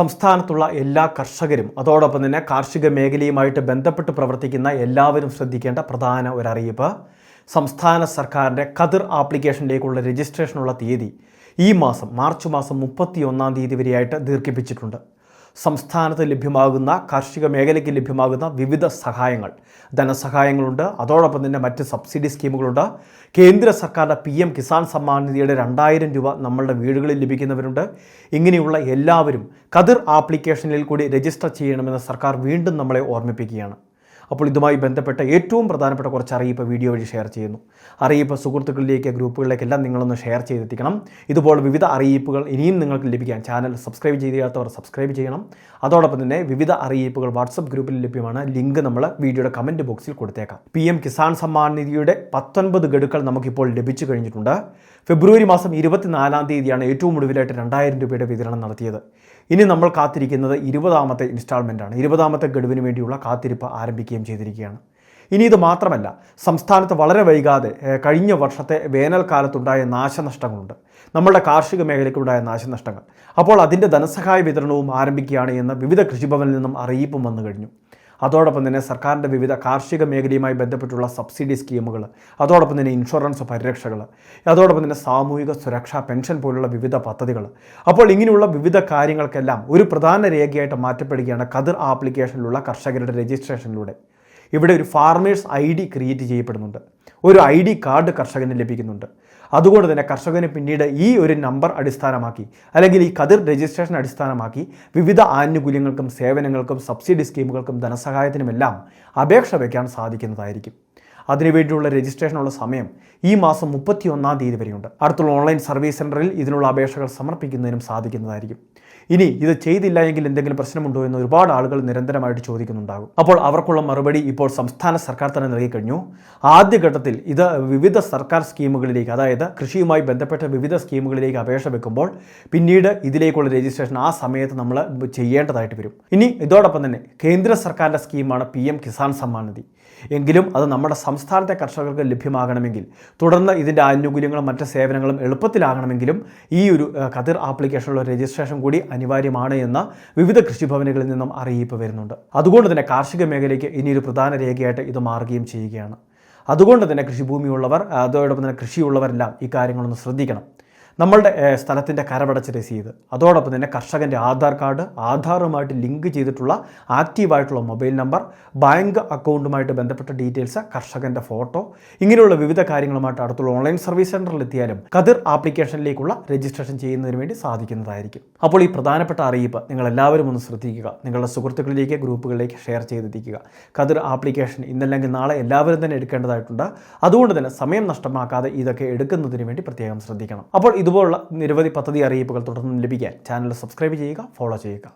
സംസ്ഥാനത്തുള്ള എല്ലാ കർഷകരും അതോടൊപ്പം തന്നെ കാർഷിക മേഖലയുമായിട്ട് ബന്ധപ്പെട്ട് പ്രവർത്തിക്കുന്ന എല്ലാവരും ശ്രദ്ധിക്കേണ്ട പ്രധാന ഒരറിയിപ്പ്. സംസ്ഥാന സർക്കാരിന്റെ കതിർ ആപ്ലിക്കേഷനിലേക്കുള്ള രജിസ്ട്രേഷനുള്ള തീയതി ഈ മാസം മാർച്ച് മാസം മുപ്പത്തി ഒന്നാം തീയതി വരെയായിട്ട് ദീർഘിപ്പിച്ചിട്ടുണ്ട്. സംസ്ഥാനത്ത് ലഭ്യമാകുന്ന കാർഷിക മേഖലയ്ക്ക് ലഭ്യമാകുന്ന വിവിധ സഹായങ്ങൾ. ധനസഹായങ്ങളുണ്ട്. അതോടൊപ്പം തന്നെ മറ്റ് സബ്സിഡി സ്കീമുകളുണ്ട്. കേന്ദ്ര സർക്കാരിന്റെ പി എം കിസാൻ സമ്മാൻ നിധിയുടെ രണ്ടായിരം രൂപ നമ്മളുടെ വീടുകളിൽ ലഭിക്കുന്നവരുണ്ട്. ഇങ്ങനെയുള്ള എല്ലാവരും കതിർ ആപ്ലിക്കേഷനിൽ കൂടി രജിസ്റ്റർ ചെയ്യണമെന്ന് സർക്കാർ വീണ്ടും നമ്മളെ ഓർമ്മിപ്പിക്കുകയാണ്. അപ്പോൾ ഇതുമായി ബന്ധപ്പെട്ട ഏറ്റവും പ്രധാനപ്പെട്ട കുറച്ച് അറിയിപ്പ് വീഡിയോ വഴി ഷെയർ ചെയ്യുന്നു. അറിയിപ്പ് സുഹൃത്തുക്കളിലേക്ക് ഗ്രൂപ്പുകളിലേക്കെല്ലാം നിങ്ങളൊന്ന് ഷെയർ ചെയ്തെത്തിക്കണം. ഇതുപോലെ വിവിധ അറിയിപ്പുകൾ ഇനിയും നിങ്ങൾക്ക് ലഭിക്കാൻ ചാനൽ സബ്സ്ക്രൈബ് ചെയ്യാത്തവർ സബ്സ്ക്രൈബ് ചെയ്യണം. അതോടൊപ്പം തന്നെ വിവിധ അറിയിപ്പുകൾ വാട്സപ്പ് ഗ്രൂപ്പിൽ ലഭ്യമാണ്. ലിങ്ക് നമ്മൾ വീഡിയോയുടെ കമന്റ് ബോക്സിൽ കൊടുത്തേക്കാം. പി എം കിസാൻ സമ്മാൻ നിധിയുടെ പത്തൊൻപത് ഗഡുക്കൾ നമുക്കിപ്പോൾ ലഭിച്ചു കഴിഞ്ഞിട്ടുണ്ട്. ഫെബ്രുവരി മാസം ഇരുപത്തിനാലാം തീയതിയാണ് ഏറ്റവും ഒടുവിലായിട്ട് രണ്ടായിരം രൂപയുടെ വിതരണം നടത്തിയത്. ഇനി നമ്മൾ കാത്തിരിക്കുന്നത് ഇരുപതാമത്തെ ഇൻസ്റ്റാൾമെന്റാണ് ഇരുപതാമത്തെ ഗഡുവിന് വേണ്ടിയുള്ള കാത്തിരിപ്പ് ആരംഭിക്കുകയും ചെയ്തിരിക്കുകയാണ്. ഇനി ഇത് മാത്രമല്ല സംസ്ഥാനത്ത് വളരെ വൈകാതെ കഴിഞ്ഞ വർഷത്തെ വേനൽക്കാലത്തുണ്ടായ നാശനഷ്ടങ്ങളുണ്ട്. നമ്മളുടെ കാർഷിക മേഖലയ്ക്കുണ്ടായ നാശനഷ്ടങ്ങൾ. അപ്പോൾ അതിന്റെ ധനസഹായ വിതരണവും ആരംഭിക്കുകയാണ് എന്ന് വിവിധ കൃഷിഭവനിൽ നിന്നും അറിയിപ്പും വന്നു കഴിഞ്ഞു. അതോടൊപ്പം തന്നെ സർക്കാരിന്റെ വിവിധ കാർഷിക മേഖലയുമായി ബന്ധപ്പെട്ടുള്ള സബ്സിഡി സ്കീമുകൾ അതോടൊപ്പം തന്നെ ഇൻഷുറൻസ് പരിരക്ഷകൾ അതോടൊപ്പം തന്നെ സാമൂഹിക സുരക്ഷാ പെൻഷൻ പോലുള്ള വിവിധ പദ്ധതികൾ. അപ്പോൾ ഇങ്ങനെയുള്ള വിവിധ കാര്യങ്ങൾക്കെല്ലാം ഒരു പ്രധാന രേഖയായിട്ട് മാറ്റപ്പെടുകയാണ് കതിർ ആപ്ലിക്കേഷനിലുള്ള കർഷകരുടെ രജിസ്ട്രേഷനിലൂടെ. ഇവിടെ ഒരു ഫാർമേഴ്സ് ഐ ഡി ക്രിയേറ്റ് ചെയ്യപ്പെടുന്നുണ്ട്. ഒരു ഐ ഡി കാർഡ് കർഷകന് ലഭിക്കുന്നുണ്ട്. അതുകൊണ്ട് തന്നെ കർഷകന് പിന്നീട് ഈ ഒരു നമ്പർ അടിസ്ഥാനമാക്കി അല്ലെങ്കിൽ ഈ കതിർ രജിസ്ട്രേഷൻ അടിസ്ഥാനമാക്കി വിവിധ ആനുകൂല്യങ്ങൾക്കും സേവനങ്ങൾക്കും സബ്സിഡി സ്കീമുകൾക്കും ധനസഹായത്തിനുമെല്ലാം അപേക്ഷ വയ്ക്കാൻ സാധിക്കുന്നതായിരിക്കും. അതിനുവേണ്ടിയുള്ള രജിസ്ട്രേഷനുള്ള സമയം ഈ മാസം മുപ്പത്തി ഒന്നാം തീയതി വരെയുണ്ട്. അടുത്തുള്ള ഓൺലൈൻ സർവീസ് സെന്ററിൽ ഇതിനുള്ള അപേക്ഷകൾ സമർപ്പിക്കുന്നതിനും സാധിക്കുന്നതായിരിക്കും. ഇനി ഇത് ചെയ്തില്ല എങ്കിൽ എന്തെങ്കിലും പ്രശ്നമുണ്ടോ എന്ന് ഒരുപാട് ആളുകൾ നിരന്തരമായിട്ട് ചോദിക്കുന്നുണ്ടാകും. അപ്പോൾ അവർക്കുള്ള മറുപടി ഇപ്പോൾ സംസ്ഥാന സർക്കാർ തന്നെ നൽകിക്കഴിഞ്ഞു ആദ്യഘട്ടത്തിൽ ഇത് വിവിധ സർക്കാർ സ്കീമുകളിലേക്ക് അതായത് കൃഷിയുമായി ബന്ധപ്പെട്ട വിവിധ സ്കീമുകളിലേക്ക് അപേക്ഷ വെക്കുമ്പോൾ പിന്നീട് ഇതിലേക്കുള്ള രജിസ്ട്രേഷൻ ആ സമയത്ത് നമ്മൾ ചെയ്യേണ്ടതായിട്ട് വരും. ഇനി ഇതോടൊപ്പം തന്നെ കേന്ദ്ര സർക്കാരിന്റെ സ്കീമാണ് പി എം കിസാൻ സമ്മാൻ നിധി. എങ്കിലും അത് നമ്മുടെ സംസ്ഥാനത്തെ കർഷകർക്ക് ലഭ്യമാകണമെങ്കിൽ തുടർന്ന് ഇതിന്റെ ആനുകൂല്യങ്ങളും മറ്റ് സേവനങ്ങളും എളുപ്പത്തിലാകണമെങ്കിലും ഈ ഒരു കതിർ ആപ്ലിക്കേഷനുള്ള രജിസ്ട്രേഷൻ കൂടി അനിവാര്യമാണ് എന്ന് വിവിധ കൃഷിഭവനുകളിൽ നിന്നും അറിയിപ്പ് വരുന്നുണ്ട്. അതുകൊണ്ട് തന്നെ കാർഷിക മേഖലയ്ക്ക് ഇനിയൊരു പ്രധാന രേഖയായിട്ട് ഇത് മാറുകയും ചെയ്യുകയാണ്. അതുകൊണ്ട് തന്നെ കൃഷിഭൂമിയുള്ളവർ അതോടൊപ്പം തന്നെ കൃഷിയുള്ളവരെല്ലാം ഈ കാര്യങ്ങളൊന്ന് ശ്രദ്ധിക്കണം. നമ്മളുടെ സ്ഥലത്തിന്റെ കരപടച്ച രസീത് അതോടൊപ്പം തന്നെ കർഷകന്റെ ആധാർ കാർഡ് ആധാറുമായിട്ട് ലിങ്ക് ചെയ്തിട്ടുള്ള ആക്റ്റീവായിട്ടുള്ള മൊബൈൽ നമ്പർ ബാങ്ക് അക്കൗണ്ടുമായിട്ട് ബന്ധപ്പെട്ട ഡീറ്റെയിൽസ് കർഷകന്റെ ഫോട്ടോ ഇങ്ങനെയുള്ള വിവിധ കാര്യങ്ങളുമായിട്ട് അടുത്തുള്ള ഓൺലൈൻ സർവീസ് സെന്ററിൽ എത്തിയാലും കതിർ ആപ്ലിക്കേഷനിലേക്കുള്ള രജിസ്ട്രേഷൻ ചെയ്യുന്നതിന് വേണ്ടി സാധിക്കുന്നതായിരിക്കും. അപ്പോൾ ഈ പ്രധാനപ്പെട്ട അറിയിപ്പ് നിങ്ങൾ എല്ലാവരും ഒന്ന് ശ്രദ്ധിക്കുക. നിങ്ങളുടെ സുഹൃത്തുക്കളിലേക്ക് ഗ്രൂപ്പുകളിലേക്ക് ഷെയർ ചെയ്തെത്തിക്കുക. കതിർ ആപ്ലിക്കേഷൻ ഇന്നല്ലെങ്കിൽ നാളെ എല്ലാവരും തന്നെ എടുക്കേണ്ടതായിട്ടുണ്ട്. അതുകൊണ്ട് തന്നെ സമയം നഷ്ടമാക്കാതെ ഇതൊക്കെ എടുക്കുന്നതിന് വേണ്ടി പ്രത്യേകം ശ്രദ്ധിക്കണം. അപ്പോൾ ഇതുപോലുള്ള നിരവധി പദ്ധതി അറിയിപ്പുകൾ തുടർന്നും ലഭിക്കാൻ ചാനൽ സബ്സ്ക്രൈബ് ചെയ്യുക ഫോളോ ചെയ്യുക.